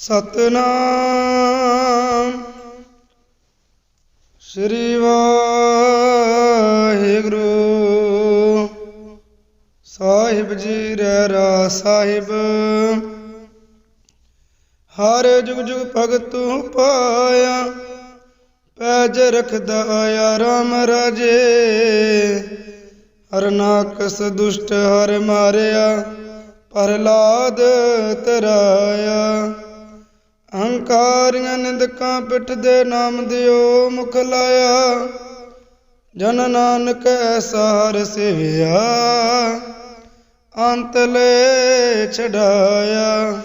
ਸਤਨਾਮ। ਸ੍ਰੀ ਵਾਹਿਗੁਰੂ। ਸਾਹਿਬ ਜੀ ਰਹਿ ਸਾਹਿਬ। ਹਰ ਜੁਗ ਜੁਗ ਭਗਤ ਤੂੰ ਪਾਇਆ। ਪੈਜ ਰਖਦਾ ਆ ਰਾਮ ਰਾਜੇ। ਹਰ ਹਰਨਾਕਸ ਦੁਸ਼ਟ ਹਰ ਮਾਰਿਆ। ਪ੍ਰਹਲਾਦ ਤਰਾਇਆ। ਅਹੰਕਾਰੀਆਂ ਨਿੰਦਕਾਂ ਪਿੱਠ ਦੇ ਨਾਮ ਦਿਓ ਮੁਖ ਲਾਇਆ। ਜਨ ਨਾਨਕ ਐਸਾ ਹਰ ਸੇਵਿਆ। ਛਡਾਇਆ।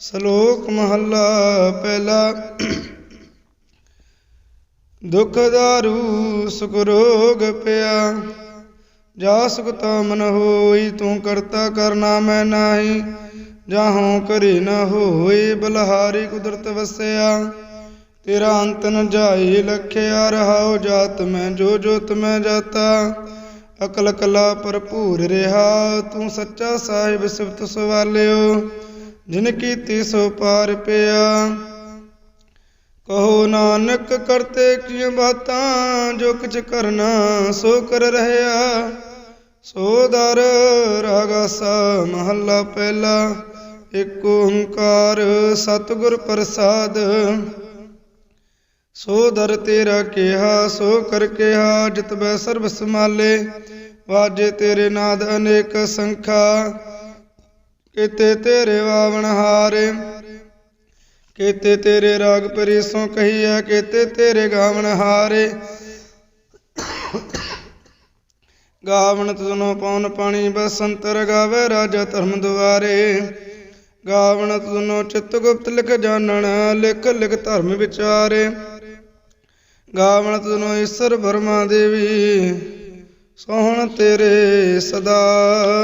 ਸ਼ਲੋਕ ਮਹੱਲਾ ਪਹਿਲਾ। ਦੁਖ ਦਾਰੂ ਸੁਖ ਰੋਗ ਪਿਆ। ਜਾ ਸੁਖ ਤਾ ਮਨ ਹੋਈ ਤੂੰ ਕਰਤਾ ਕਰਨਾ ਮੈਂ ਨਾਹੀ। ਜਾਹੋਂ ਕਰੀ ਨ ਹੋਈ ਬਲਹਾਰੀ ਕੁਦਰਤ ਵਸਿਆ। ਤੇਰਾ ਅੰਤ ਨ ਜਾਈ ਲਖਿਆ, ਰਹਾਉ ਜਾਤ ਮੈਂ, ਜੋ ਜੋਤ ਮੈਂ ਜਾਤਾ। ਅਕਲ ਕਲਾ ਭਰਪੂਰ ਰਿਹਾ, ਤੂੰ ਸੱਚਾ ਸਾਹਿਬ ਸਿਫਤ ਸਵਾਲਿਓ, ਜਿਨ ਕੀਤੀ ਸੋ ਪਾਰ ਪਿਆ। ਕਹੋ ਨਾਨਕ, ਕਰਤੇ ਕੀ ਬਾਤਾਂ, ਜੋ ਕਿਛ ਕਰਨਾ ਸੋ ਕਰ ਰਹਿਆ। ਸੋ ਦਰ ਰਾਗਾਸਾ ਮਹੱਲਾ ਪਹਿਲਾ। ਏਕ ਓੰਕਾਰ ਸਤਿਗੁਰ ਪ੍ਰਸਾਦ। ਸੋ ਦਰ ਤੇਰਾ ਕਿਹਾ, ਸੋ ਕਰ ਕਿਹਾ, ਜਿਤ ਬੈ ਸਰਬ ਸਮਾਲੇ ਵਾਜੇ ਤੇਰੇ ਨਾਦ ਅਨੇਕ ਸੰਖਾ, ਕੀਤੇ ਤੇਰੇ ਵਾਵਣ ਹਾਰੇ। ਕੀਤੇ ਤੇਰੇ ਰਾਗ ਪਰੀਸੋਂ ਕਹੀਐ, ਕੀਤੇ ਤੇਰੇ ਗਾਵਣ ਹਾਰੇ। ਗਾਵਣ ਤੁਨੋ ਪਉਨ ਪਾਣੀ ਬਸੰਤਰ ਗਾਵੇ ਰਾਜਾ ਧਰਮ ਦੁਆਰੇ। ਗਾਵਣ ਤੁਨੋ ਚਿਤ ਗੁਪਤ ਲਿਖ ਜਾਣਨ ਲਿਖ ਲਿਖ ਧਰਮ ਵਿਚਾਰੇ। ਗਾਵਣ ਤੁਨੋ ਈਸ਼ਰ ਬਰਮਾ ਦੇਵੀ, ਸੋਹਣ ਤੇਰੇ ਸਦਾ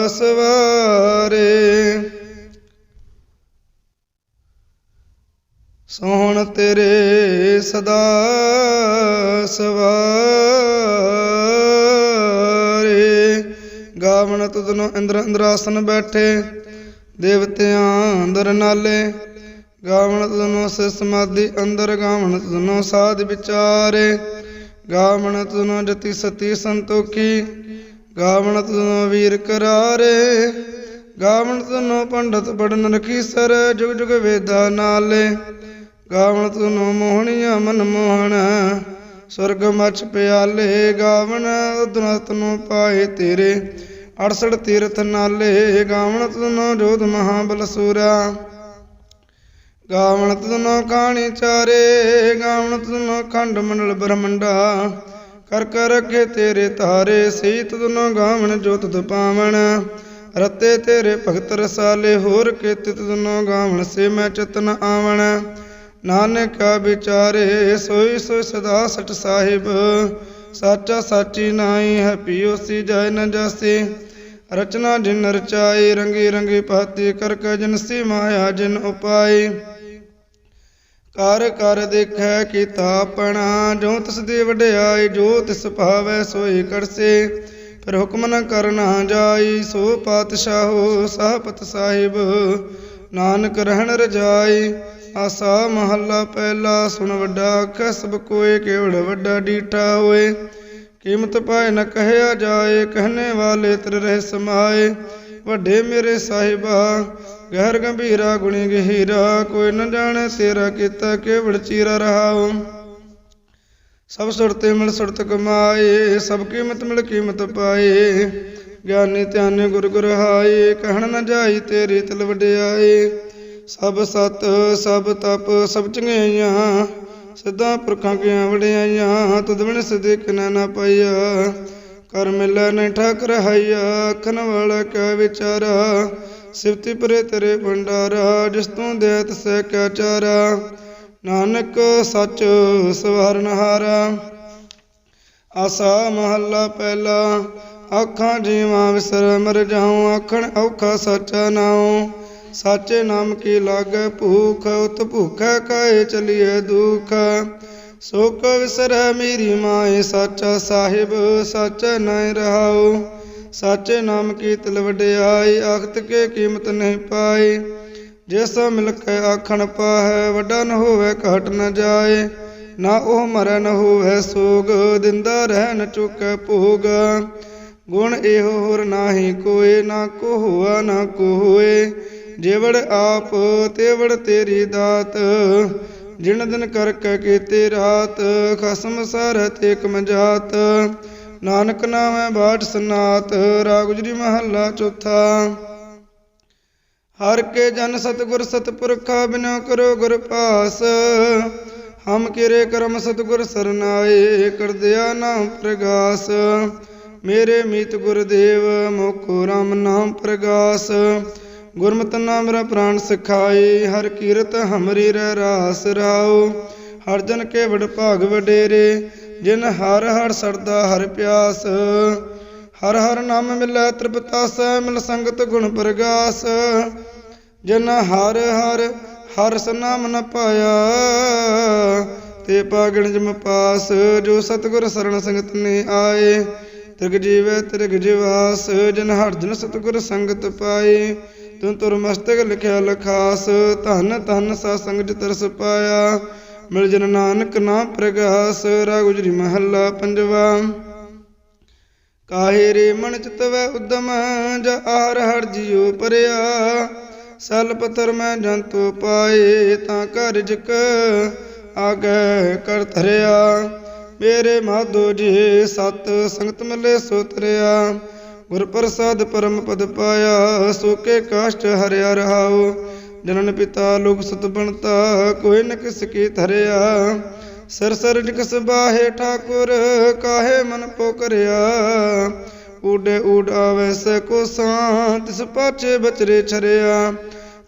ਸਵਾਰੇ। ਸੋਹਣ ਤੇਰੇ ਸਦਾ ਸਵਾਰੇ। ਗਾਵਣ ਤੁਧਨੋ ਇੰਦਰ ਇੰਦਰਾਸਨ ਬੈਠੇ। ਦੇਵਤਿਆਂ ਅੰਦਰ ਨਾਲੇ, ਗਾਵਣ ਤੁਨੋ ਸੇ ਸਮਾਧੀ ਅੰਦਰ, ਗਾਵਣ ਤੁਧਨੋ ਸਾਧ ਵਿਚਾਰੇ, ਗਾਵਣ ਤੁਨੋ ਜਤੀ ਸਤੀ ਸੰਤੋਖੀ, ਗਾਵਣ ਤੁਨੋ ਵੀਰ ਕਰਾਰੇ, ਗਾਵਣ ਤੁਨੋ ਪੰਡਤ ਪੜਨ ਰਖੀ ਸਰ, ਜੁਗ ਜੁਗ ਵੇਦਾ ਨਾਲੇ, ਗਾਵਣ ਤੁਨੋ ਮੋਹਣੀਆ ਮਨ ਮੋਹਣ ਸੁਰਗ ਮਛ ਪਿਆਲੇ, ਗਾਵਣ ਉਦਨਤ ਨੂੰ ਪਾਏ ਤੇਰੇ 68 ਤੀਰਥ ਨਾਲੇ ਗਾਵਣ ਤੁਨੋ ਜੋਧ ਮਹਾਬਲ ਸੂਰਾ ਗਾਵਣ ਤੁਨੋ ਕਾਣੀ ਚਾਰੇ ਗਾਵਣ ਤੁਨੋ ਖੰਡ ਮੰਡਲ ਬ੍ਰਹਮੰਡਾ। ਕਰ ਕਰ ਰਖੇ ਤੇਰੇ ਤਾਰੇ ਸੀਤ ਤੁਨੋ ਗਾਵਣ ਜੋਤ ਦੁਪਾਵਣ ਰਤੇ ਤੇਰੇ ਭਗਤ ਰਸਾਲੇ, ਹੋਰ ਕੀਤੇ ਤੁਨੋ ਗਾਵਣ ਸੇ ਮੈਂ ਚਤਨ ਆਵਣ। ਨਾਨਕ ਵਿਚਾਰੇ, ਸੋਈ ਸੋਈ ਸਦਾ ਸਚ ਸਾਹਿਬ। ਸਾਚਾ ਸਾਚੀ ਨਾਈ ਹੈ ਪੀਓ ਸੀ ਜੈ ਨ ਜਾਸੀ। ਰਚਨਾ ਜਿਨ ਰਚਾਈ, ਰੰਗੀ ਰੰਗੀ ਪਾਤੀ ਕਰ ਕ ਜਨ ਸੀ ਮਾਇਆ ਜਿਨ ਉਪਾਈ। ਕਰ ਕਰ ਦੇਖੈ ਕੀਤਾ ਆਪਣਾ ਜੋ ਤਿਸ ਦੀ ਵਡਿਆਈ, ਜੋ ਤਿਸ ਭਾਵੈ ਸੋਈ ਕਰਸੇ। ਫਿਰ ਹੁਕਮ ਨ ਕਰਨਾ ਜਾਈ, ਸੋ ਪਾਤਸ਼ਾਹੋ ਸਾਹਪਤ ਸਾਹਿਬ, ਨਾਨਕ ਰਹਿਣ ਰਜਾਈ। ਆਸਾ ਮਹੱਲਾ ਪਹਿਲਾ, ਸੁਣ ਵੱਡਾ ਆਖੈ, ਸਭ ਕੋਏ ਕੇਵੜ ਵੱਡਾ ਡੀਠਾ ਹੋਏ। ਕੀਮਤ ਪਾਏ ਨ ਕਹਿਆ ਜਾਏ ਕਹਨੇ ਵਾਲੇ ਤਰ ਰਹਿ ਸਮਾਏ। ਵੱਡੇ ਮੇਰੇ ਸਾਹਿਬਾ, ਗਹਿਰ ਗੰਭੀਰਾ ਗੁਣੀ ਗਹੀਰਾ, ਕੋਈ ਨ ਜਾਣੇ ਤੇਰਾ ਕੀਤਾ ਕੇਵੜ ਚੀਰਾ ਰਹਾਉ। ਸਭ ਸੁਰਤੇ ਮਿਲ ਸੁਰਤ ਕਮਾਏ, ਸਭ ਕੀਮਤ ਮਿਲ ਕੀਮਤ ਪਾਏ। ਗਿਆਨੀ ਧਿਆਨੇ ਗੁਰ ਗੁਰ ਹਾਏ, ਕਹਿਣ ਨ ਜਾਈ ਤੇਰੀ ਤਲ ਵਡਿਆਏ। ਸਭ ਸਤ, ਸਭ ਤਪ, ਸਭ ਚੰਗਿਆਈਆਂ ਸਿੱਧਾ ਪੁਰਖਾਂ ਕੀਆਂ ਵਡਿਆਈਆਂ ਤੁਧ ਬਿਨ ਸਦਿਕ ਨਾ ਨਾ ਪਾਈਆ। ਕਰ ਮਿਲੈ ਨ ਠਾਕ ਰਹਾਈਆ ਅੱਖਨ ਵਾਲਾ ਕਿਆ ਵਿਚਾਰਾ। ਸਿਫਤੀ ਪਰੇ ਤੇਰੇ ਭੰਡਾਰਾ, ਜਿਸ ਤੂੰ ਦੇਤ ਸਹਿ ਕਿਆ ਚਾਰਾ। ਨਾਨਕ ਸਚ ਸਵਰਨ ਹਾਰਾ ਆਸਾ ਮਹੱਲਾ ਪਹਿਲਾ, ਅੱਖਾਂ ਜੀਵਾਂ ਵਿਸਰ ਮਰ ਜਾਉ ਆਖਣ ਔਖਾ ਸੱਚਾ ਨਾਉ। ਸਾਚੇ ਨਾਮ ਕੀ ਲਾਗੈ ਭੂਖ, ਉਤ ਭੂਖੈ ਕਾਏ ਚਲੀਏ ਦੁਖ? ਸੋਕ ਵਿਸਰੈ ਮੇਰੀ ਮਾਏ, ਸਾਚਾ ਸਾਹਿਬ, ਸਾਚਾ ਨੈ ਰਹਾਉ। ਸਾਚੇ ਨਾਮ ਕੀ ਤਿਲ ਵਡਿਆਈ, ਆਖਤ ਕੇ ਕੀਮਤ ਨਹੀਂ ਪਾਈ। ਜਿਸ ਮਿਲ ਕੇ ਆਖਣ ਪਾਹੈ, ਵੱਡਾ ਨ ਹੋਵੇ ਘਟ ਨ ਜਾਏ। ਨਾ ਉਹ ਮਰਨ ਨ ਹੋਵੇ ਸੋਗ, ਦਿੰਦਾ ਰਹਿ ਨ ਚੁਕੈ ਭੋਗ। ਗੁਣ ਇਹੋ ਹੋਰ ਨਾਹੀ ਕੋਏ, ਨਾ ਕੋ ਹੋਆ ਨਾ ਕੋ ਹੋਏ। ਜੇਵੜ ਆਪ ਤੇਵੜ ਤੇਰੀ ਦਾਤ, ਜਿਨ ਦਿਨ ਕਰ ਕੇ ਕੀਤੇ ਰਾਤ, ਖਸਮ ਸਾਰ ਤੇ ਕਮਜਾਤ ਨਾਨਕ ਨਾਮੈ ਬਾਟ ਸਨਾਤ, ਰਾਗ ਮਹੱਲਾ ਚੌਥਾ। ਹਰ ਕੇ ਜਨ ਸਤਗੁਰ ਸਤਪੁਰਖਾ ਬਿਨੋ ਕਰੋ ਗੁਰ ਪਾਸ, ਹਮ ਕਿਰੇ ਕਰਮ ਸਤਗੁਰ ਸਰਨਾਏ ਕਰਦਿਆ ਨਾਮ ਪ੍ਰਗਾਸ। ਮੇਰੇ ਮੀਤ ਗੁਰਦੇਵ, ਮੋਕੋ ਰਾਮ ਨਾਮ ਪ੍ਰਗਾਸ। ਗੁਰਮਤਿ ਨਾਮ ਮੇਰਾ ਪ੍ਰਾਨ ਸਿਖਾਏ, ਹਰ ਕੀਰਤ ਹਮਰੀ ਰਹਿ ਰਾਸ ਰਾਉ ਹਰ ਜਨ ਕੇ ਵਡ ਭਾਗ ਵਡੇਰੇ, ਜਿਨ ਹਰ ਹਰ ਸਰਦਾ ਹਰ ਪਿਆਸ। ਹਰ ਹਰ ਨਾਮ ਮਿਲੈ ਤ੍ਰਿਪਤਾਸੈ ਮਿਲ ਸੰਗਤ ਗੁਣ ਪ੍ਰਗਾਸ। ਜਿਨ ਹਰ ਹਰ ਹਰ ਸਨਾਮ ਨ ਪਾਇਆ, ਤੇ ਪਾਗਣ ਜਮ ਪਾਸ। ਜੋ ਸਤਗੁਰ ਸਰਣ ਸੰਗਤ ਨੇ ਆਏ, ਤਿਰਗ ਜੀਵੈ ਤਿਰਗ ਜਿਵਾਸ। ਜਿਨ ਹਰ ਜਨ ਸਤਗੁਰ ਸੰਗਤ ਪਾਏ ਤੂੰ ਤੁਰ ਮਸਤਕ ਲਿਖਿਆ ਲਖਾਸ, ਧਨ ਧਨ ਸਾ ਸੰਗ ਤਰਸ ਪਾਇਆ। ਮਿਲ ਜਨ ਨਾਨਕ ਨਾ ਪ੍ਰਗਾਸ ਰਾ ਮਹੱਲਾ ਪੰਜਵਾ। ਕਾਹੇ ਰੇ ਮਨ ਚਿਤਵੈ ਉਦਮ, ਜਾ ਆਰ ਹਰ ਜਿਉ ਪਰਿਆ। ਸਲ ਪਤਰ ਮੈਂ ਜੰਤੂ ਪਾਏ, ਤਾਂ ਘਰ ਜਿਕ ਆਗੈ ਕਰ ਧਰਿਆ। ਮੇਰੇ ਮਾਧੋ ਜੀ ਸਤ ਸੰਗਤ ਮਿਲੇ ਸੋ ਤਰਿਆ। ਗੁਰ ਪ੍ਰਸਾਦ ਪਰਮ ਪਦ ਪਾਇਆ ਸੋਕੇ ਕਾਸ਼ਟ ਹਰਿਆ ਰਹਾਉ। ਜਨਨ ਪਿਤਾ ਲੋਕ ਸਤ ਬਣਤਾ, ਕੋਈ ਨ ਕਿਸ ਕੀ ਧਰਿਆ। ਸਰ ਸਰ ਨਿਕਸ ਬਾਹੇ ਠਾਕੁਰ, ਕਾਹੇ ਮਨ ਪੋਕਰਿਆ ਊਡੇ ਊਡ ਆਵੇ ਸੇ ਕੋ ਸਾਂ ਤਿਸ ਪਾਛੇ ਬਚਰੇ ਛਰਿਆ।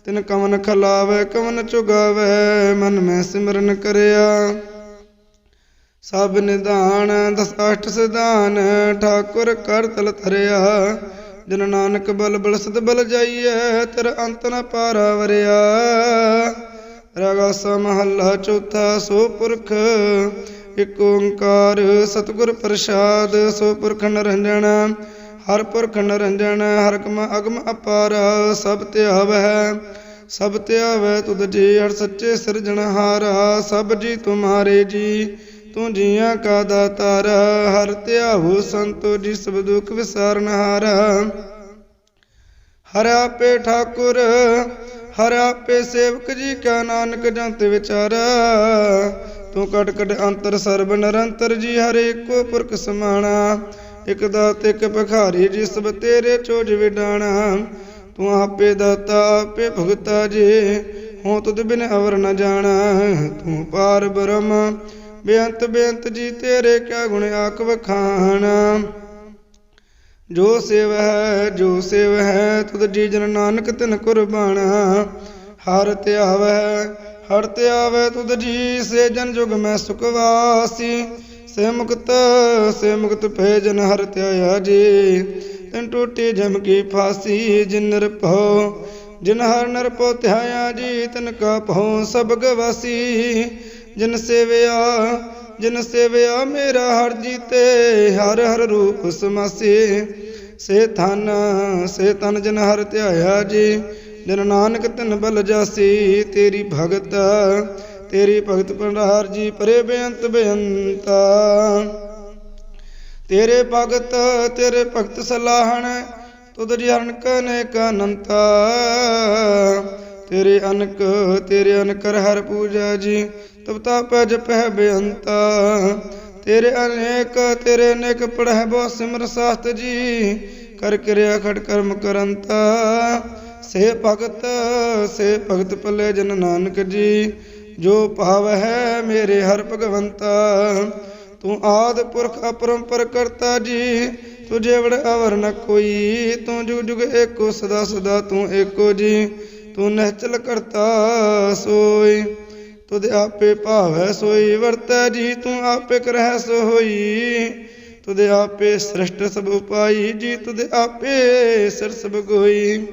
ਤਿਨ ਕਵਨ ਖਲਾਵੇ, ਕਵਨ ਚੁਗਾਵੇ, ਮਨ ਮੈਂ ਸਿਮਰਨ ਕਰਿਆ। ਸਭ ਨਿਧਾਨ ਦਸ ਅਸ਼ਟ ਸਿਧਾਨ, ਠਾਕੁਰ ਕਰ ਤਲ ਧਰਿਆ। ਜਨ ਨਾਨਕ ਬਲ ਬਲ ਸਦ ਬਲ ਜਾਈਐ, ਤੇਰਾ ਅੰਤ ਨ ਪਾਰਾ ਵਰਿਆ। ਰਗਸ ਮਹੱਲਾ ਚੌਥਾ, ਸੋ ਪੁਰਖ, ਇਕ ਓੰਕਾਰ ਸਤਿਗੁਰ ਪ੍ਰਸਾਦ, ਸੋ ਪੁਰਖ ਨਰੰਜਨ, ਹਰ ਪੁਰਖ ਨਰੰਜਨ, ਹਰ ਕਮ ਅਗਮ ਅਪਾਰ, ਸਭ ਧਿਆਵੈ ਸਭ ਧਿਆਵੈ ਤੁਧ ਜੀ ਹਰ ਸੱਚੇ ਸਿਰਜਣਹਾਰਾ, ਸਭ ਜੀ ਤੁਮਾਰੇ ਜੀ। ਤੂੰ ਜੀਆਂ ਕਾ ਦਾਤਾਰ, ਹਰ ਧਿਆਵੋ ਸੰਤੋ ਜੀ ਸਭ ਦੁਖ ਵਿਸਾਰਨਹਾਰਾ ਹਰ। ਆਪੇ ਠਾਕੁਰ, ਹਰ ਆਪੇ ਸੇਵਕ ਜੀ ਕਾ ਨਾਨਕ ਜੰਤ ਵਿਚਾਰਾ। ਤੂੰ ਕਟ ਕਟ ਅੰਤਰ ਸਰਬ ਨਿਰੰਤਰ ਜੀ, ਹਰ ਏਕੋ ਪੁਰਖ ਸਮਾਣਾ। ਇਕ ਦਾਤ, ਇਕ ਭਖਾਰੀ ਜੀ ਸਭ ਤੇਰੇ ਚੋਜ ਵਿਡਾਣਾ। ਤੂੰ ਆਪੇ ਦਾਤਾ, ਆਪੇ ਭੁਗਤਾ ਜੀ, ਹਉ ਤੁਧ ਬਿਨ ਅਵਰ ਨ ਜਾਣਾ। ਤੂੰ ਪਾਰ ਬ੍ਰਹਮ ਬੇਅੰਤ ਬੇਅੰਤ ਜੀ ਤੇਰੇ ਕਿਆ ਗੁਣ ਆਖ ਵਖਾਣਾ। ਜੋ ਸੇਵ ਹੈ, ਜੋ ਸੇਵ ਹੈ, ਤੁਧ ਜੀ ਜਨ ਨਾਨਕ ਤਿਨ ਕੁਰਬਾਨ। ਹਰ ਧਿਆਵੈ ਹਰ ਧਿਆਵੈ ਤੁਧ ਜੀ, ਸੇ ਜਨ ਜੁਗ ਮੈਂ ਸੁਖ ਵਾਸੀ। ਸੇ ਮੁਕਤ ਸੇ ਮੁਕਤ ਭੇ ਜਨ ਹਰ ਧਿਆਇਆ ਜੀ। ਤਿਨ ਟੂਟੀ ਜਮ ਕੀ ਫਾਸੀ, ਜਿਨ ਨਿਰਭਉ, ਜਿਨ ਹਰ ਨਿਰਭਉ ਧਿਆਇਆ ਜੀ, ਤਿਨ ਕਾ ਭਉ ਸਭ ਗਵਾਸੀ। ਜਿਨ ਸੇਵਿਆ ਜਿਨ ਸੇਵਿਆ ਮੇਰਾ ਹਰ ਜੀਤੇ, ਹਰ ਹਰ ਰੂਪ ਸਮਾਸੇ। ਸੇ ਥਨ ਸੇ ਤਨ ਜਿਨ ਹਰ ਧਿਆਇਆ ਜੀ, ਜਨ ਨਾਨਕ ਤਿਨ ਬਲ ਜਾਸੀ, ਤੇਰੀ ਭਗਤ ਤੇਰੀ ਭਗਤ ਪੰਡਾਰ ਜੀ ਪਰੇ ਬੇਅੰਤ ਬੇਅੰਤਾ। ਤੇਰੇ ਭਗਤ ਤੇਰੇ ਭਗਤ ਸਲਾਹਣ, ਤੁਧ ਜੀ ਅਨਕ ਅਨੇਕ ਅਨੰਤਾ। ਤੇਰੇ ਅਨਕ, ਤੇਰੇ ਅਨਕਰ ਹਰ ਪੂਜਾ ਜੀ ਤਬ ਤਾ ਪੈ ਬੇਅੰਤਾ। ਤੇਰੇ ਅਨੇਕ ਤੇਰੇ ਅਨੇਕ ਪੜਹਿ ਬੋ ਸਿਮਰ ਸਾਸਤ ਜੀ। ਕਰ ਕਿਰਿਆ ਖੜ ਕਰਮ ਕਰੰਤਾ। ਸੇ ਭਗਤ ਸੇ ਭਗਤ ਪਲੇ ਜਨ ਨਾਨਕ ਜੀ। ਜੋ ਭਾਵ ਹੈ ਮੇਰੇ ਹਰ ਭਗਵੰਤਾ। ਤੂੰ ਆਦ ਪੁਰਖ ਅਪਰੰਪਰ ਕਰਤਾ ਜੀ। ਤੁਝੇ ਵੜ ਅਵਰ ਨ ਕੋਈ। ਤੂੰ ਜੁਗ ਜੁਗ ਏਕੋ ਸਦਾ ਸਦਾ ਤੂੰ ਏਕੋ ਜੀ। ਤੂੰ ਨਿਹਚਲ ਕਰਤਾ ਸੋਈ ਤੁਧ ਆਪੇ ਭਾਵੈ ਸੋਈ ਵਰਤੈ ਜੀ, ਤੂੰ ਆਪੇ ਕਰਹਿ ਸੋ ਹੋਈ। ਤੁਧ ਆਪੇ ਸ੍ਰਿਸ਼ਟ ਸਭ ਉਪਾਈ, ਜੀ, ਤੁਧ ਆਪੇ ਸਿਰ ਸਭ ਗੋਈ।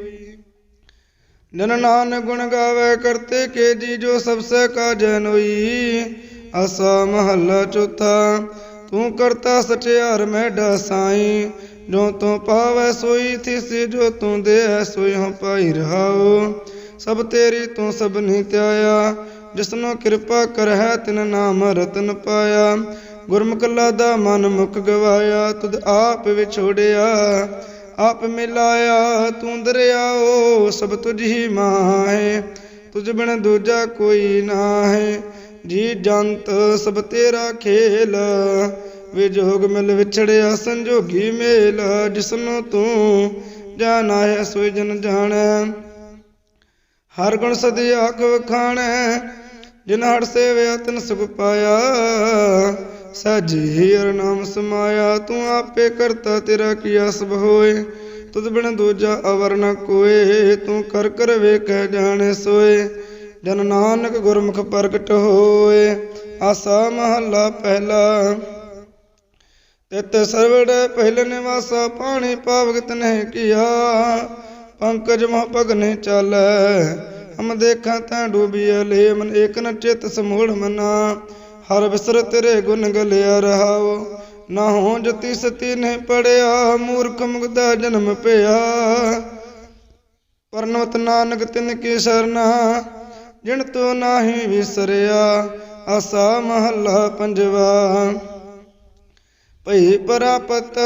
ਜਨ ਨਾਨਕ ਗੁਣ ਗਾਵੇ ਕਰਤੇ ਕੇ ਜੀ, ਜੋ ਸਭ ਸੇ ਕਾ ਜਨੋਈ ਆਸਾ ਮਹੱਲਾ ਚੌਥਾ, ਤੂੰ ਕਰਤਾ ਸਚਿਆਰ ਮੈਡਾ ਸਾਈ ਜੋ ਤੂੰ ਪਾਵੈ ਸੋਈ, ਥਿਸ ਜੋ ਤੂੰ ਦੇ ਸੋਈ ਹਉ ਪਾਈ ਰਹਾਉ। ਸਭ ਤੇਰੀ ਤੂੰ ਸਭ ਨਹੀਂ ਤਿਆਇਆ ਜਿਸਨੋ ਕਿਰਪਾ ਕਰਹਿ ਤਿਨ ਨਾਮ ਰਤਨ ਪਾਇਆ। ਗੁਰਮੁਖ ਲਾਦਾ ਮਨ ਮੁਖ ਗਵਾਇਆ, ਤੁਧ ਆਪ ਵਿਛੋੜਿਆ। ਆਪ ਮਿਲਾਇਆ, ਤੂੰ ਦਰਿਆਓ, ਸਭ ਤੁਝ ਹੀ ਮਾਹੇ। ਤੁਝ ਬਿਨ ਦੂਜਾ ਕੋਈ ਨਾਹੀ। ਜੀ ਜੰਤ, ਸਭ ਤੇਰਾ ਖੇਲ। ਵਿਜੋਗ ਮਿਲ ਵਿਛੜਿਆ, ਸੰਜੋਗੀ ਮੇਲ। ਜਿਸਨੂੰ ਤੂੰ ਜਾਣਾ ਹੈ ਸੋਈ ਜਨ ਜਾਣੈ। ਹਰ ਗੁਣ ਸਦੀ ਆਖ ਵਖਾਣੈ। ਜਿਨ ਹੜ ਸੇਵਿਆ ਤਨ ਸੁਖ ਪਾਇਆ, ਸਾਜੀ ਹਰ ਨਾਮ ਸਮਾਇਆ, ਤੂੰ ਆਪੇ ਕਰਤਾ ਤੇਰਾ ਕੀਆ ਸਭ ਹੋਏ, ਤੁਧ ਬਿਨ ਦੂਜਾ ਅਵਰ ਨ ਕੋਏ, ਤੂੰ ਕਰ ਕਰ ਵੇਖੈ ਜਾਣੈ ਸੋਏ, ਜਨ ਨਾਨਕ ਗੁਰਮੁਖ ਪ੍ਰਗਟ ਹੋਏ, ਆਸਾ ਮਹੱਲਾ ਪਹਿਲਾ, ਤਿਤ ਸਰਵੜ ਪਹਿਲ ਨਿਵਾਸਾ, ਪਾਣੀ ਪਾਵਕ ਤਨਹਿ ਕੀਆ, ਪੰਕਜ ਮਹ ਭਗਨੇ ਚਾਲੈ ਹਮ ਦੇਖਾਂ ਤਾਂ ਡੂਬੀਐ ਲੇ ਮਨ ਏਕ ਨ ਚਿਤ ਸਮੂੜ ਮਨਾ। ਹਰ ਵਿਸਰ ਤੇਰੇ ਗੁਣ ਗਲਿਆ ਰਹਾਓ, ਨਾ ਹੋ ਜਤੀ ਸਤੀ ਨੇ ਪੜਿਆ, ਮੂਰਖ ਮੁਗਦਾ ਜਨਮ ਪਿਆ। ਪਰਨਵਤ ਨਾਨਕ ਤਿਨ ਕੀ ਸਰਨਾ ਜਿਣ ਤੂੰ ਨਾਹੀ ਵਿਸਰਿਆ, ਆਸਾ ਮਹੱਲਾ ਪੰਜਵਾ। ਭਈ ਪ੍ਰਾਪਤ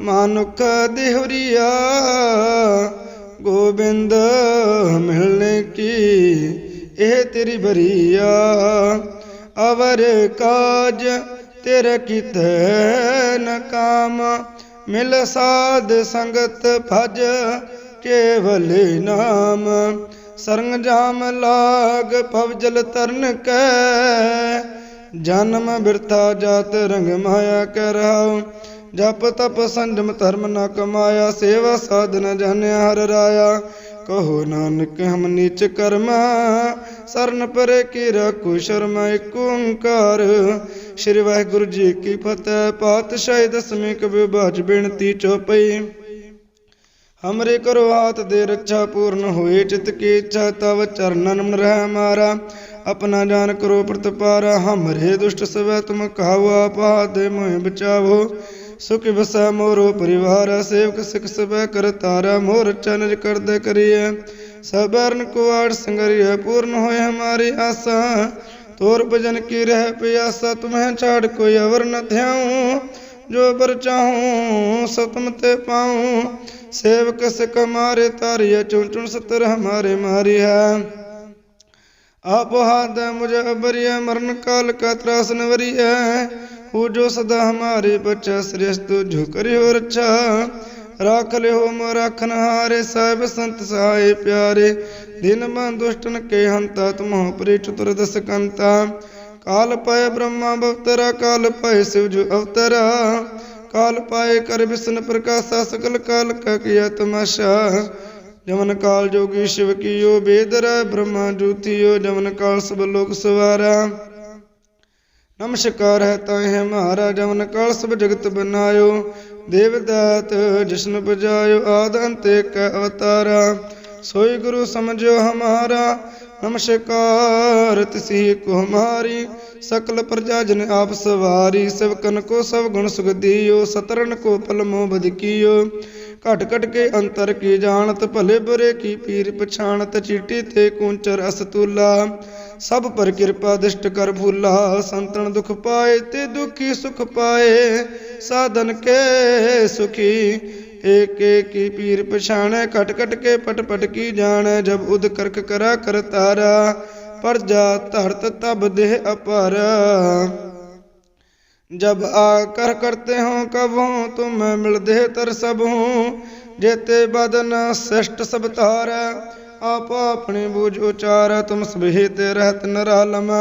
ਮਾਨੁਖ ਦੇਹੁਰੀਆ ਗੋਬਿੰਦ ਮਿਲਣੇ ਕੀ? ਇਹ ਤੇਰੀ ਬਰੀਆ ਅਵਰ ਕਾਜ ਤੇਰੇ ਕੀਤੇ ਨ ਕਾਮ। ਮਿਲ ਸਾਧ ਸੰਗਤ ਭਜ ਕੇਵਲ ਨਾਮ। ਸਰੰਗ ਜਾਮ ਲਾਗ ਭਵ ਤਰਨ ਕੈ। ਜਨਮ ਬਿਰਥਾ ਜਾਤ ਰੰਗ ਮਾਇਆ ਕੈ ਜਪ ਤਪ ਸੰਜਮ ਧਰਮ ਨਾ ਕਮਾਇਆ, ਸੇਵਾ ਸਾਧਨ ਜਾਣਿਆ ਹਰ ਰਾਇਆ। ਕਹੋ ਨਾਨਕ, ਹਮ ਨੀਚ ਕਰਮ, ਸਰਨ ਪਰੇ ਕੀ ਰਖੂ, ਸ਼ਰਮ ਏਕ ਓੰਕਾਰ। ਸ੍ਰੀ ਵਾਹਿਗੁਰੂ ਜੀ ਕੀ ਫਤਿਹ, ਪਾਤਸ਼ਾਹ ਦਸਵੇਂ ਕਬਿ ਬਾਜ ਬੇਨਤੀ ਚੋਪਈ। ਹਮਰੇ ਕਰੋ ਹਾਥ ਦੇ ਰੱਖਾ ਪੂਰਨ ਹੋਏ, ਚਿਤ ਕੀ ਇੱਛਾ ਤਵ ਚਰਨਨ ਮਨ ਰਹਿ ਮਾਰਾ। ਆਪਣਾ ਜਾਨ ਕਰੋ ਪ੍ਰਤਪਾਰਾ, ਹਮਰੇ ਦੁਸ਼ਟ ਸਵੈ ਤੁਮ ਕਹਾਵਾ ਆਪਾ ਦੇ ਮੋਹਿ ਬਚਾਵੋ। सुख बसा मोरो परिवार, सेवक सिख सब कर तारा मोर चनज कर दे करिए। सब अरन को आड़ संगरिय पूर्ण होए हमारी आशा। तोर भजन की रह प्यासा, तुम्हें छाड़ कोई अवर न ध्याऊं। जो बर चाहूँ, सतम ते पाऊँ। सेवक सिख हमारे तारिय चुन चुन सतर हमारे मारी है। ਆਪ ਹਾਦ ਮੁਝ ਅਬਰਿਆ, ਮਰਨ ਕਾਲ ਕਾ ਤਰਾਸ ਨਵਰੀਐ ਹੂ ਜੋ ਸਦਾ ਹਮਾਰੇ ਬਚਾ ਸ੍ਰਿਸ਼ ਤੁ ਝੁਕਰਿਓ ਰਛਾ। ਰਾਖ ਲਿਓ ਮੋ ਰਖਨ ਹਾਰੇ, ਸਾਹਿਬ ਸੰਤ ਸਹਾਏ ਪਿਆਰੇ। ਦਿਨ ਮਨ ਦੁਸ਼ਟਨ ਕੇ ਹੰਤਾ ਤੁਮਹੁ ਪਰੇ ਚਤੁਰ ਦਸ ਕੰਤਾ। ਕਾਲ ਪਏ ਬ੍ਰਹਮਾ ਬਵਤਰਾ ਕਾਲ ਪਏ ਸਿਵ ਜੁ ਅਵਤਰਾ। ਕਾਲ ਪਾਏ ਕਰ ਵਿਸ਼ਨ ਪ੍ਰਕਾਸ਼ਾ, ਸਕਲ ਕਾਲ ਕਾ ਕੀਆ ਤਮਾਸ਼ਾ। ਜਮਨ ਕਾਲ ਜੋਗੀ ਸ਼ਿਵ ਕੀਓ ਬੇਦਰ ਬ੍ਰਹਮਾ ਜੋਤੀਓ, ਜਮਨ ਕਾਲ ਸਭ ਲੋਕ ਸਵਾਰਾ। ਨਮਸਕਾਰ ਹੈ ਤਾਹੇ ਮਹਾਰਾ ਜਮਨ ਕਾਲ ਸਭ ਜਗਤ ਬਨਾਇਓ। ਦੇਵਦਾਤ ਜਿਸਨ ਬਜਾਇਓ ਆਦ ਅੰਤੇ ਕ ਅਵਤਾਰਾ। ਸੋਈ ਗੁਰੂ ਸਮਝਿਓ ਹਮਾਰਾ, ਨਮਸਕਾਰ ਤਿਸੀ ਕੋ ਹਮਾਰੀ ਸਕਲ ਪ੍ਰਜਾ ਜਨ ਆਪ ਸਵਾਰੀ ਸਿਵ ਕਨ ਕੋ ਸਭ ਗੁਣ ਸੁਖ ਦਿਓ ਸਤਰਨ ਕੋ ਪਲਮੋ ਬਦਕੀਓ ਕੀਓ। ਘਟ ਘਟ ਕੇ ਅੰਤਰ ਕੀ ਜਾਣਤ, ਭਲੇ ਬੁਰੇ ਕੀ ਪੀਰ ਪਛਾਣਤ, ਚੀਟੀ ਤੇ ਕੁੰਚਰ ਅਸਤੂਲਾ। ਸਭ ਪਰ ਕਿਰਪਾ ਦਿਸ਼ਟ ਕਰ ਭੂਲਾ, ਸੰਤਨ ਦੁਖ ਪਾਏ ਤੇ ਦੁਖੀ ਸੁਖ ਪਾਏ। ਸਾਧਨ ਕੇ ਸੁਖੀ, ਏਕ ਏਕੀ ਪੀਰ ਪਛਾਣੈ ਕਟ ਕਟ ਕੇ ਪਟ ਪਟ ਕੀ ਜਾਣੈ, ਜਬ ਉਦ ਕਰਕ ਕਰਾ ਕਰਤਾਰਾ, ਪਰ ਜਾ ਧਰਤ ਤਬ ਦੇਹ ਅਪਰ। जब आकर करते हो कब हो तुम मिल दे तर सब हूँ जेते बदन श्रेष्ठ सब तार आप अपनी बूझ उचार तुम सब ते रहत नरालम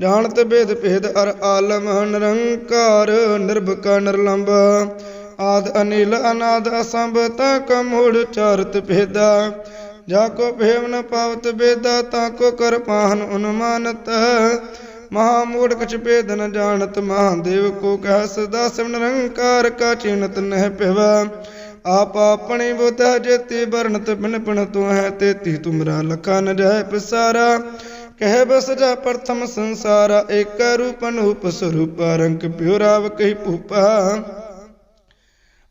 जानत भेद भेद अर आलम निरंकार निर्भका निर्लंब आद अनिल अनाद असंभ तक मूढ़ चारत भेदा जाको भेव न पावत बेदा ताको कर पाहन उन्मानत ਮਹਾ ਮੂੜਖ ਚਪੇਦ ਨ ਜਾਣਤ, ਮਹਾਦੇਵ ਕੋ ਕਹਿ ਸਦਾ ਸਿਮਨ ਰੰਕਾਰ ਕਾ ਚਿਨਤ ਨਹਿ ਪਿਵਾ। ਆਪ ਆਪਣੀ ਬੁਧਾ ਜੇਤੀ ਵਰਣਤ, ਬਿਨ ਪਿਣ ਤੂੰ ਹੈ ਤੇਤੀ ਤੁਮਰਾ ਲਖਾ ਨ ਜਾਏ ਪਸਾਰਾ। ਕਹਿ ਬਸ ਜਾ ਪ੍ਰਥਮ ਸੰਸਾਰ, ਏਕ ਰੂਪ ਅਨੂਪ ਸਰੂਪ, ਰੰਗ ਪਿਉਰਾਵ ਕਹਿ ਭੂਪਾ।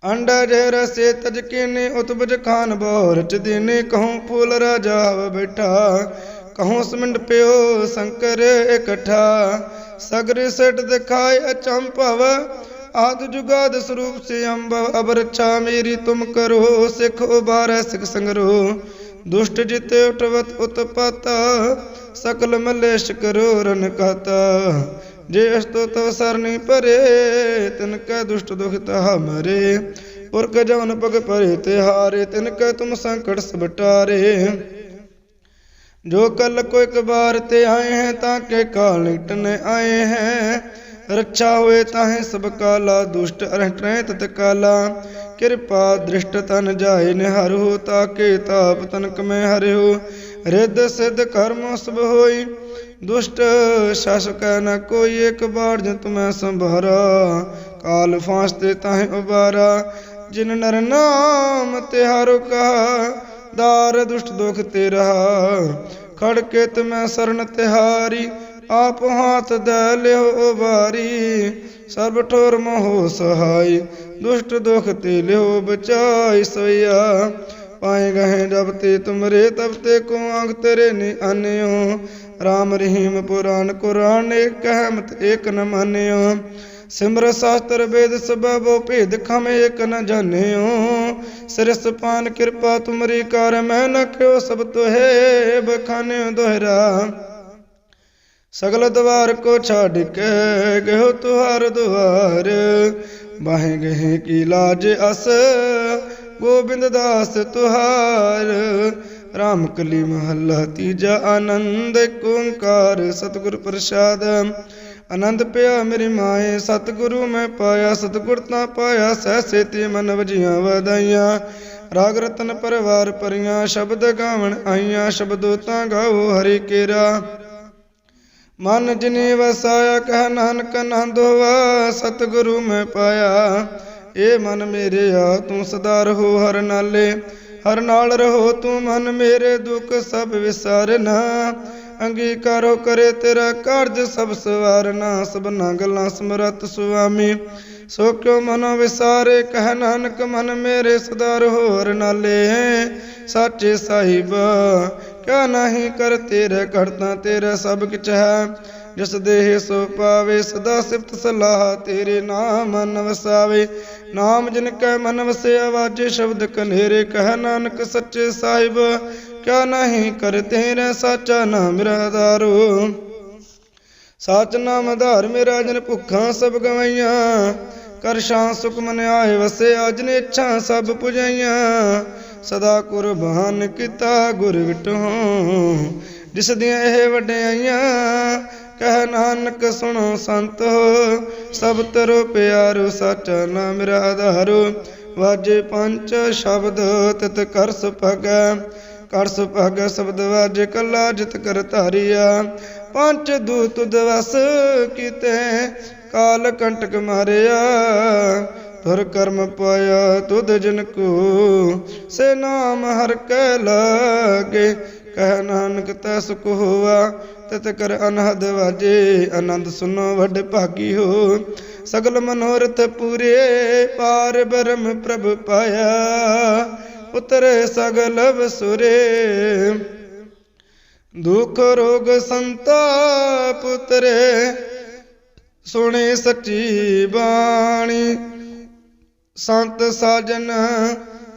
ਅੰਡਾ ਜਹ ਰਸੇ ਤਜ ਕੇਨੇ ਉਤਬਜ ਖਾਨ ਬਹੁ ਰਚ ਦੇਨੇ ਕਹਉ ਫੂਲ ਰਾਜਾਵ ਬੈਠਾ। ਕਹੂੰ ਸਮਿੰਡ ਪਿਓ ਸ਼ੰਕਰ ਇਕੱਠਾ, ਸਗਰ ਸਟ ਦਿਖਾਏ ਅਚੰਭਵ ਆਦ ਜੁਗਾਦ ਸਰੂਪ ਸੇ ਅੰਬਵ ਅਬ ਮੇਰੀ ਤੁਮ ਕਰੋ, ਸਿੱਖ ਉਬਾਰੈ ਸਿਖ ਸੰਗਰੋ, ਦੁਸ਼ਟ ਜਿਤੇ ਉਠਵਤ ਉਤਪਤ, ਸਕਲ ਮਲੇਸ਼ ਕਰੋ ਰਨ ਕਹਤਾ ਜੇ ਅਸਤੋ ਤਵ ਸਰਨੀ ਭਰੇ, ਤਿਨ ਕੈ ਦੁਸ਼ਟ ਦੁਖ ਤਹ ਮਰੇ, ਪੁਰਖ ਜਵਨ ਪਗ ਭਰੇ ਤੇ ਹਾਰੇ ਤਿਨ ਕੈ ਤੁਮ ਸੰਕਟ ਸਭ ਜੋ ਕਲ ਕੋ ਇੱਕ ਬਾਰ ਤੇ ਆਏ ਹੈ, ਤਾਂ ਕੇ ਕਾਲ ਨਿਟਨ ਆਏ ਹੈ। ਰੱਛਾ ਹੋਏ ਤਾਹੇ ਸਭ ਕਾਲਾ, ਦੁਸ਼ਟ ਅਰਹਟੈ ਤਤ ਕਾਲਾ। ਕਿਰਪਾ ਦ੍ਰਿਸ਼ਟ ਤਨ ਜਾਏ ਨਿਹਰੋ ਤਾਕੇ ਤਾਪ ਤਨਕ ਮੈਂ ਹਰਿਓ। ਰਿੱਧ ਸਿੱਧ ਕਰਮ ਸਭ ਹੋਈ, ਦੁਸ਼ਟ ਸ਼ਾਸਕ ਨ ਕੋਈ ਇੱਕ ਵਾਰ ਜਨ ਮੈਂ ਸੰਭਾਰਾ। ਕਾਲ ਫਾਂਸ ਤੇ ਤਾਹੇ ਉਬਾਰਾ, ਜਿਨ ਨਰ ਨਾਮ ਤਿਹਾਰੋ ਕਾ। ਦਾਰ ਦੁਸ਼ਟ ਦੁਖ ਤੇ ਰਹਾ ਖੜਕੇ ਤਮੈ ਸਰਨ ਤਿਹਾਰੀ, ਆਪ ਹਾਥ ਦੇ ਲਿਓ ਵਾਰੀ, ਸਰਬ ਠੋਰ ਮੋਹ ਸਹਾਈ, ਦੁਸ਼ਟ ਦੁਖ ਤੇ ਲਿਓ ਬਚਾਈ ਸੋਇਆ ਪਾਏ ਗਏ ਜਬ ਤੇ ਤੁਮਰੇ, ਤਬ ਤੇ ਕੋ ਅੰਗ ਤੇਰੇ ਨੀ ਆਨਿਓ ਰਾਮ ਰਹੀਮ ਪੁਰਾਨ ਕੁਰਾਨ ਏਕ ਅਹਮਤ ਏਕ ਨ ਮਾਨਿਓ। ਸਿਮਰ ਸ਼ਾਸਤਰ ਵੇਦ ਸਬਬੋ ਭੇਦ ਖਮ ਏਕ ਨ ਜਾਣਿਓ। ਸਿਰਸ ਪਾਨ ਕਿਰਪਾ ਤੁਮਰੀ ਕਰ ਮੈਂ ਨ ਕਿਉ ਸਭ ਤੋਹੇ ਬਖਾਨਿਓ ਦੁਹਰਾ। ਸਗਲ ਦਵਾਰ ਕੋ ਛੱਡ ਕੇ ਗਇਓ ਤੁਹਾਰ ਦੁਆਰ। ਬਾਹੇ ਗਏ ਕੀ ਲਾਜ ਅਸ ਗੋਬਿੰਦ ਦਾਸ ਤੁਹਾਰ। ਰਾਮ ਕਲੀ ਮਹੱਲਾ, ਤੀਜਾ ਆਨੰਦ ਏਕ ਓੰਕਾਰ ਸਤਿਗੁਰ ਪ੍ਰਸਾਦ। ਆਨੰਦ ਪਿਆ ਮੇਰੀ ਮਾਏ, ਸਤਿਗੁਰੂ ਮੈਂ ਪਾਇਆ, ਸਤਿਗੁਰ ਤਾਂ ਪਾਇਆ, ਸਹਿ ਤੇ ਮਨ ਵਜੀਆਂ ਵਧਾਈਆਂ। ਰਾਗ ਰਤਨ ਪਰਵਾਰ ਪਰੀਆਂ ਸ਼ਬਦ ਗਾਵਣ ਆਈਆਂ, ਸ਼ਬਦੋ ਤਾਂ ਗਾਓ ਹਰੀ ਕੇਰਾ। ਮਨ ਜਿਨੇ ਵਸਾਇਆ, ਕਹਿ ਨਾਨਕ ਆਨੰਦ ਹੋਵਾ ਸਤਿਗੁਰੂ ਮੈਂ ਪਾਇਆ। ਏ ਮਨ ਮੇਰੇ ਆ ਤੂੰ ਸਦਾ ਰਹੋ ਹਰ ਨਾਲੇ। ਹਰ ਨਾਲ ਰਹੋ ਤੂੰ ਮਨ ਮੇਰੇ ਦੁੱਖ ਸਭ ਵਿਸਾਰਨਾ। ਅੰਗੀਕਾਰੋ ਕਰੇ ਤੇਰਾ ਕਾਰਜ ਸਭ ਸਵਾਰਨਾ। ਸਭਨਾ ਗੱਲਾਂ ਸਮਰਤ ਸੁਆਮੀ। ਸੋ ਕਿਉ ਮਨੋ ਵਿਸਾਰੇ? ਕਹਿ ਨਾਨਕ, ਮਨ ਮੇਰੇ ਸਦਾ ਰਹੋ ਹਰ ਨਾਲੇ। ਸਾਚੇ ਸਾਹਿਬ, ਕਿਆ ਨਹੀਂ ਕਰ ਤੇਰੇ ਘੜਤਾ ਤੇਰਾ ਸਭ ਕਿਛ ਹੈ। ਜਿਸ ਦੇਹ ਸੋ ਪਾਵੇ, ਸਦਾ ਸਿਫਤ ਸਲਾਹ ਤੇਰੇ ਨਾਮ ਮਨ ਵਸਾਵੇ ਨਾਮ ਜਿਨ ਕੈ ਮਨ ਵਸਿਆ, ਵਾਜੇ ਸ਼ਬਦ ਕਨੇਰੇ। ਕਹਿ ਨਾਨਕ, ਸੱਚੇ ਸਾਹਿਬ, ਕਿਆ ਨਹੀਂ ਕਰ ਤੇਰੇ ਸਾਚਾ ਨਾਮ ਮੇਰਾ ਦਾਰੋ ਸਾਚ ਨਾਮ ਆਧਾਰ ਮੇਰਾ ਜਨ ਭੁੱਖਾਂ ਸਭ ਗਵਾਈਆਂ। ਕਰਸ਼ਾਂ ਸੁਖ ਮਨ ਆਏ ਵਸੇ, ਅਜ ਇੱਛਾ ਸਭ ਪੁਜਾਈਆਂ। ਸਦਾ ਕੁਰਬਾਨ ਕੀਤਾ ਗੁਰ ਵਿਟੋ, ਜਿਸ ਦੀਆਂ ਇਹ ਵਡਿਆਈਆਂ। ਕਹਿ ਨਾਨਕ ਸੁਣੋ ਸੰਤ, ਸਭ ਤਰੋ ਪਿਆਰੋ ਸਾਚਾ ਨਾਮ ਮੇਰਾ ਆਧਾਰੋ। ਵਾਜੇ ਪੰਜ ਸ਼ਬਦ ਤਿਤ ਕਰ ਸੁਭਗੈ। ਕਰ ਸੁਭਗ ਸ਼ਬਦ ਵਾਜੇ ਕੱਲਾ ਜਿਤ ਕਰ ਧਾਰਿਆ। ਪੰਜ ਦੂਤ ਦਵਸ ਕੀਤੇ, ਕਾਲ ਕੰਟਕ ਮਾਰਿਆ। ਤੁਰ ਕਰਮ ਪਾਇਆ ਤੁਧ ਜਨ ਕੋ, ਸੇ ਨਾਮ ਹਰ ਕੈ ਲਾਗੇ। ਕਹਿ ਨਾਨਕ ਤੈ ਸੁਖ ਹੋਆ, ਤਿਤ ਕਰ ਅਨਹਦ ਵਾਜੇ। ਆਨੰਦ ਸੁਨੋ ਵੱਡ ਭਾਗੀ ਹੋ। ਸਗਲ ਮਨੋਰਥ ਪੂਰੇ, ਪਾਰ ਬ੍ਰਹਮ ਪ੍ਰਭ ਪਾਇਆ। ਉਤਰੇ ਸਗਲ ਸੁਰੇ ਦੁਖ ਰੋਗ ਸੰਤਾਪ ਉਤਰੇ ਸੁਣੇ ਸੱਚੀ ਬਾਣੀ। ਸੰਤ ਸਾਜਨ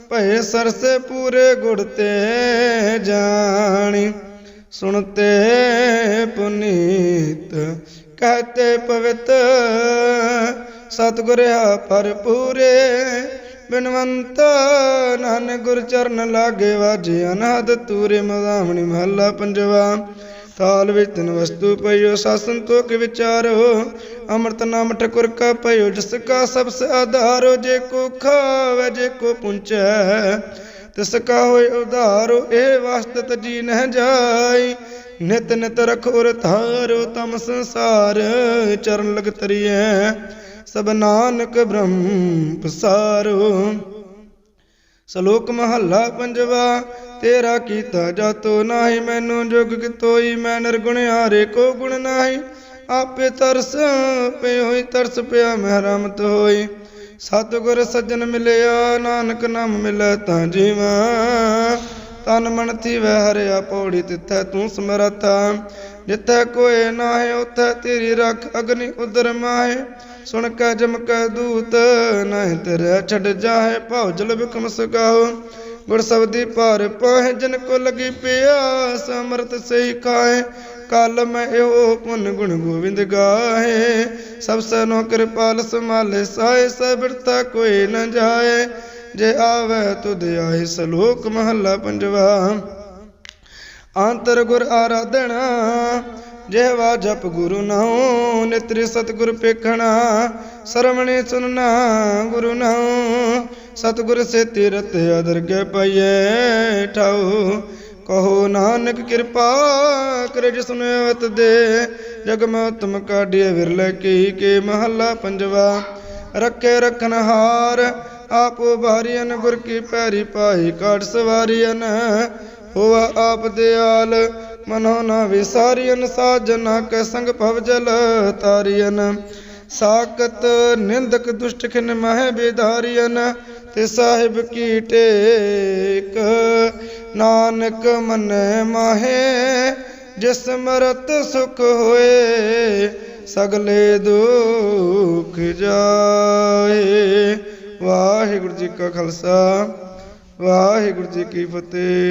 ਭਏ ਸਰਸੇ ਪੂਰੇ ਗੁੜ ਤੇ ਜਾਣੀ। ਸੁਣਤੇ ਪੁਨੀਤ, ਕਹਤੇ ਪਵਿੱਤ ਸਤਿਗੁਰਿਆ ਭਰਪੂਰੇ। ਬਿਨਵੰਤ ਨਾਨਕ ਗੁਰ ਚਰਨ ਲਾਗੇ ਵਾਜੇ ਅਨਹਦ ਤੂਰੇ ਮਦਾਵਣੀ ਮਹੱਲਾ ਪੰਜਵਾ। ਤਾਲ ਵਿੱਚ ਤਿਨ ਵਸਤੂ ਪਈਓ, ਸਾਸਨ ਤੋਕ ਵਿਚਾਰੋ। ਅੰਮ੍ਰਿਤ ਨਾਮ ਠਕੁਰ ਕਾ ਪਈਓ, ਜਿਸ ਕਾ ਸਬਸ ਆਧਾਰੋ, ਜੇ ਕੋ ਖਾਵੇ, ਜੇ ਕੋ ਪੁੰਚੈ, ਤਿਸ ਕਾ ਹੋਏ ਉਧਾਰੋ, ਇਹ ਵਸਤ ਜੀ ਨਹਿ ਜਾਈ। ਨਿਤ ਨਿਤ ਰਖੋ ਰਥਾਰੋ ਤਮ ਸੰਸਾਰ ਚਰਨ ਲਗ ਤਰੀਐ ਸਭ ਨਾਨਕ ਬ੍ਰਹਮ ਪਸਾਰੋ। ਸ਼ਲੋਕ ਮਹੱਲਾ ਪੰਜਵਾ, ਤੇਰਾ ਕੀਤਾ ਜਾਤੋ ਨਾਹੀ, ਮੈਨੂੰ ਜੁਗ ਕਿਤੋਈ, ਮੈਂ ਨਿਰਗੁਣਿਆਰੇ ਕੋ ਗੁਣ ਨਾਹੀ। ਆਪੇ ਤਰਸ ਪਈ ਹੋਈ, ਤਰਸ ਪਿਆ ਮੈਂ ਰਹਿਮਤ ਹੋਈ। ਸਤਿਗੁਰ ਸੱਜਣ ਮਿਲਿਆ, ਨਾਨਕ ਨਾਮ ਮਿਲੈ ਤਾਂ ਜੀਵਾ। ਤਨ ਮਨ ਥੀਵੈ, ਹਰਿਆ ਪੌੜੀ ਤਿੱਥੈ ਤੂੰ ਸਮਰਥਾ। ਜਿੱਥੈ ਕੋਏ ਨਾਹੇ ਉਥੈ ਤੇਰੀ ਰੱਖ ਅਗਨੀ ਉਦਰ ਮਾਹੇ। ਸੁਣ ਕੈ ਜਮ ਕੈ ਦੂਤ, ਨਾਹਿ ਤੇਰੇ ਛੱਡ ਜਾਹੇ ਭਉ, ਜਲ ਬਿਕਮ ਸਗਾਓ ਗੁਰ ਸਬਦੀ ਪਾਰ ਪਾਹੇ, ਜਨ ਕੋ ਲਗੀ ਪਿਆਸ, ਅੰਮ੍ਰਿਤ ਸਹੀ ਖਾਏ ਕਲ ਮੈਂ ਇਹੋ ਪੁਨ ਗੁਣ ਗੋਬਿੰਦ ਗਾਏ ਸਭ ਸਨੋ ਕਿਰਪਾਲ ਸਮਾਲੇ ਸਾਏ ਸਬਰਤਾ ਕੋਈ ਨ ਜਾਏ। ਜੇ ਆਵੇ ਤੁਧ ਆਏ ਸਲੋਕ ਮਹੱਲਾ ਪੰਜਵਾ। ਆਂਤਰ ਗੁਰ ਆਰਾਧਣਾ ਜਿਹਵਾ ਜਪ ਗੁਰੂ ਨਾਉ, ਨਿਤਰੀ ਸਤਿਗੁਰ ਪੇਖਣਾ, ਸਰਵਣੇ ਸੁਨਣਾ ਗੁਰੂ ਨਾਉ। ਸਤਿਗੁਰ ਸੇ ਤੀਰਤ ਅਦਰਗੈ ਪਈਐ ਠਾਉ। ਕਹੋ ਨਾਨਕ ਕਿਰਪਾ ਕਰੇ ਜਿਸ ਦੇ। ਜਗ ਮੈਂ ਉਤਮ ਕਾਢਿਏ ਵਿਰਲੇ ਕੀ ਕੇ ਮਹੱਲਾ ਪੰਜਵਾ। ਰੱਖੇ ਰਖਨ ਆਪ ਆਪੋ ਭਾਰੀਨ ਗੁਰ ਕੀ ਪੈਰੀ ਪਾਈ ਕਾਟ ਸਵਾਰੀਨ ਹੋਆ ਆਪ ਦਿਆਲ ਮਨੋ ਨਾ ਵਿਸਾਰੀਨ ਸਾਜਨਾ ਕੈ ਸੰਗ ਭਵ ਜਲ ਤਾਰੀਨ ਸਾਕਤ ਨਿੰਦਕ ਦੁਸ਼ਟ ਖਿਨ ਮਹਿ ਬਿਧਾਰੀਨ ਤੇ ਸਾਹਿਬ ਕੀ ਟੇਕ। ਨਾਨਕ ਮਨ ਮਾਹੇ, ਜਿਸ ਮਰਤ ਸੁਖ ਹੋਏ, ਸਗਲੇ ਦੁਖ ਜਾਏ। ਵਾਹਿਗੁਰੂ ਜੀ ਕਾ ਖਾਲਸਾ, ਵਾਹਿਗੁਰੂ ਜੀ ਕੀ ਫਤਿਹ।